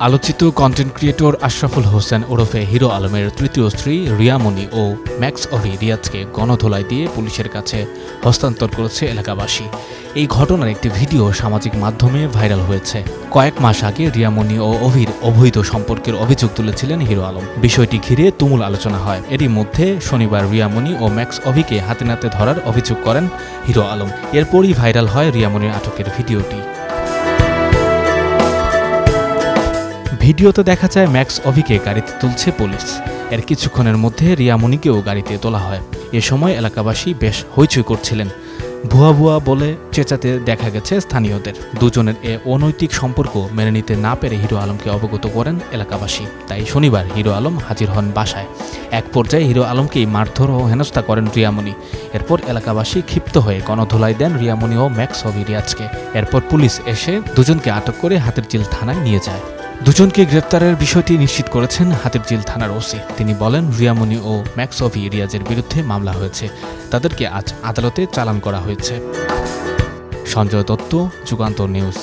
আলোচিত content creator Ashraful Hossain ওরফে hero আলমের তৃতীয় স্ত্রী রিয়ামণি ও ম্যাক্স অভি রিয়াজকে গণধোলাই দিয়ে পুলিশের কাছে হস্তান্তর করেছে এলাকাবাসী। এই ঘটনার একটি ভিডিও সামাজিক মাধ্যমে ভাইরাল হয়েছে। কয়েক মাস আগে রিয়ামণি ও অভির অবৈধ সম্পর্কের অভিযোগ তুলেছিলেন হিরো আলম। বিষয়টি ঘিরে তুমুল আলোচনা হয়। এরই মধ্যে শনিবার রিয়ামণি ও ম্যাক্স অভিকে হাতে নাতে ধরার অভিযোগ করেন হিরো আলম। এরপরই ভাইরাল হয় রিয়ামণির আটকের ভিডিওটি। ভিডিওতে দেখা যায় ম্যাক্স অভিকে গাড়িতে তুলছে পুলিশ। এর কিছুক্ষণের মধ্যে রিয়ামণিকেও গাড়িতে তোলা হয়। এ সময় এলাকাবাসী বেশ হইচই করছিলেন। ভুয়া ভুয়া বলে চেঁচাতে দেখা গেছে স্থানীয়দের। দুজনের এ অনৈতিক সম্পর্ক মেনে নিতে না পেরে হিরো আলমকে অবগত করেন এলাকাবাসী। তাই শনিবার হিরো আলম হাজির হন বাসায়। এক পর্যায়ে হিরো আলমকেই মারধর ও হেনস্থা করেন রিয়ামণি এরপর এলাকাবাসী ক্ষিপ্ত হয়ে গণধোলাই দেন রিয়ামণি ও ম্যাক্স অভি রিয়াজকে এরপর পুলিশ এসে দুজনকে আটক করে হাতের জিল থানায় নিয়ে যায়। দুজনকে গ্রেপ্তারের বিষয়টি নিশ্চিত করেছেন হাতিরঝিল থানার ওসি। তিনি বলেন রিয়ামনি ও ম্যাক্সভি রিয়াজের বিরুদ্ধে মামলা হয়েছে। তাদেরকে আজ আদালতে চালান করা হয়েছে। সঞ্জয় দত্ত, যুগান্তর নিউজ।